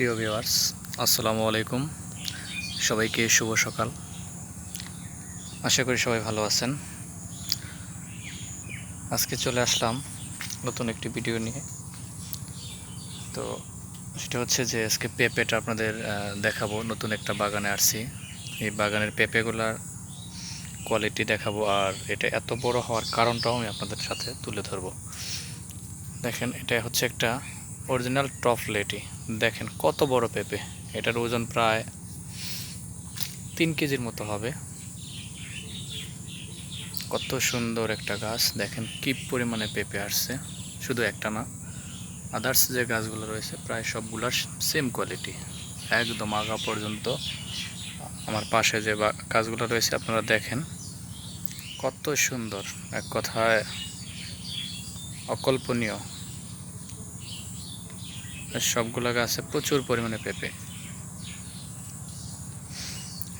প্রিয় ভিউয়ার্স আসসালামু আলাইকুম। সবাইকে শুভ সকাল। আশা করি সবাই ভালো আছেন। আজকে চলে আসলাম নতুন একটি ভিডিও নিয়ে। তো সেটা হচ্ছে যে আজকে পেঁপেটা আপনাদের দেখাবো। নতুন একটা বাগানে আসছি। এই বাগানের পেঁপেগুলার কোয়ালিটি দেখাবো। আর এটা এত বড় হওয়ার কারণটাও আমি আপনাদের সাথে তুলে ধরবো। দেখেন, এটা হচ্ছে একটা অরিজিনাল টপ লেটি দেখেন কত বড় পেঁপে। এটার ওজন প্রায় তিন কেজির মতো হবে। কত সুন্দর একটা গাছ। দেখেন কি পরিমাণে পেঁপে আসছে। শুধু একটা না আদার্স যে গাছগুলো রয়েছে প্রায় সবগুলার সেম কোয়ালিটি একদম আগা পর্যন্ত আমার পাশে যে গাছগুলো রয়েছে আপনারা দেখেন। কত সুন্দর। এক কথায় অকল্পনীয়। সবগুলো গাছে প্রচুর পরিমাণে পেঁপে।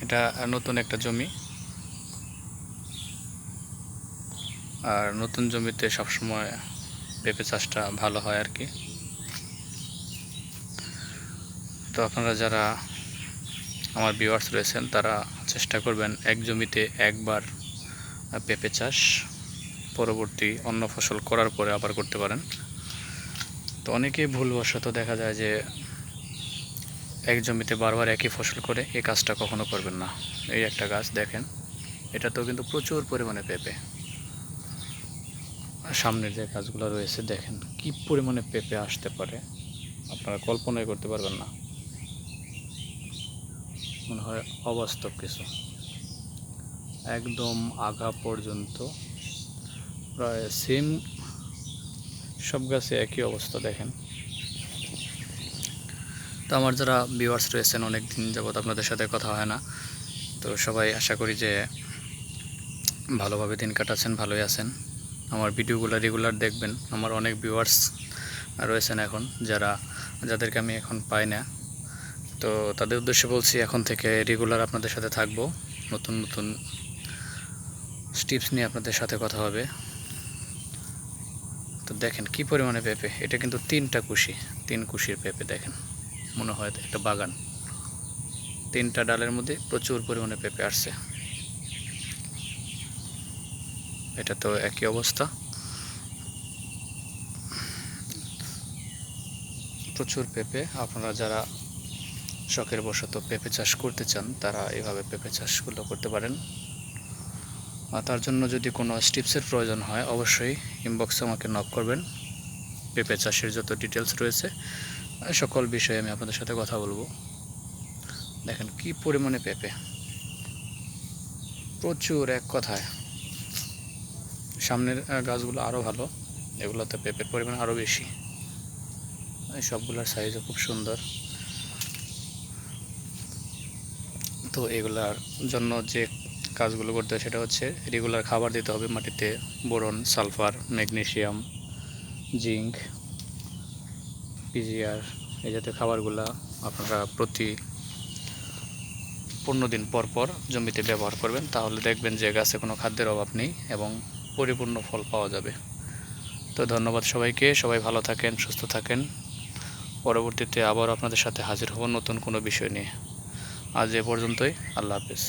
এটা নতুন একটা জমি। আর নতুন জমিতে সবসময় পেঁপে চাষটা ভালো হয় আর কি। তো আপনারা যারা আমার ভিউয়ার্স রয়েছেন, তারা চেষ্টা করবেন এক জমিতে একবার পেঁপে চাষ। পরবর্তী অন্য ফসল করার পরে আবার করতে পারেন। তো অনেকেই ভুলবশত দেখা যায় যে এক জমিতে বারবার একই ফসল করে এই কাজটা কখনো করবেন না। এই একটা গাছ দেখেন এটা তো কিন্তু প্রচুর পরিমাণে পেঁপে। সামনের যে গাছগুলো রয়েছে দেখেন, কি পরিমাণে পেঁপে আসতে পারে, আপনারা কল্পনাই করতে পারবেন না। মনে হয় অবাস্তব কিছু। একদম আগা পর্যন্ত, প্রায় সেম সব গাছে একই অবস্থা, দেখেন। তো আমার যারা ভিউয়ার্স রয়েছেন অনেক দিন যাবত আপনাদের সাথে কথা হয় না। তো সবাই আশা করি যে ভালোভাবে দিন কাটাচ্ছেন, ভালোই আছেন। আমার ভিডিওগুলো রেগুলার দেখবেন। আমার অনেক ভিউয়ার্স রয়েছেন এখন, যারা, যাদেরকে আমি এখন পাই না। তো তাদের উদ্দেশ্যে বলছি, এখন থেকে রেগুলার আপনাদের সাথে থাকব। নতুন নতুন স্টিপস নিয়ে আপনাদের সাথে কথা হবে। তো দেখেন কি পরিমাণে পেঁপে? এটা কিন্তু তিনটা কুশি, তিন কুশির পেঁপে দেখেন। মনে হয় একটা বাগান। তিনটা ডালের মধ্যে প্রচুর পরিমাণে পেঁপে আসছে। এটা তো একই অবস্থা। প্রচুর পেঁপে। আপনারা যারা শখের বশত পেঁপে চাষ করতে চান, তারা এইভাবে পেঁপে চাষগুলো করতে পারেন। তার জন্য যদি কোনো স্টিপসের প্রয়োজন হয়, অবশ্যই ইনবক্সে আমাকে নক করবেন। পেঁপে চাষের যত ডিটেলস রয়েছে সকল বিষয়ে আমি আপনাদের সাথে কথা বলব। দেখেন কি পরিমাণে পেঁপে। প্রচুর এক কথায়। সামনের গাছগুলো আরও ভালো। এগুলোতে পেঁপের পরিমাণ আরও বেশি। সবগুলোর সাইজও খুব সুন্দর। তো এগুলার জন্য যে কাজগুলো করতে হয়, সেটা হচ্ছে রেগুলার খাবার দিতে হবে মাটিতে, boron, sulphur, magnesium, zinc, PGR এই জাতীয় খাবারগুলো আপনারা প্রতি পনেরো দিন পর পর জমিতে ব্যবহার করবেন, তাহলে দেখবেন যে গাছে কোনো খাদ্যের অভাব নেই এবং পরিপূর্ণ ফল পাওয়া যাবে। তো ধন্যবাদ সবাইকে, সবাই ভালো থাকেন, সুস্থ থাকেন। পরবর্তীতে আবার আপনাদের সাথে হাজির হব নতুন কোনো বিষয় নিয়ে। আজ এ পর্যন্তই, আল্লাহ হাফেজ।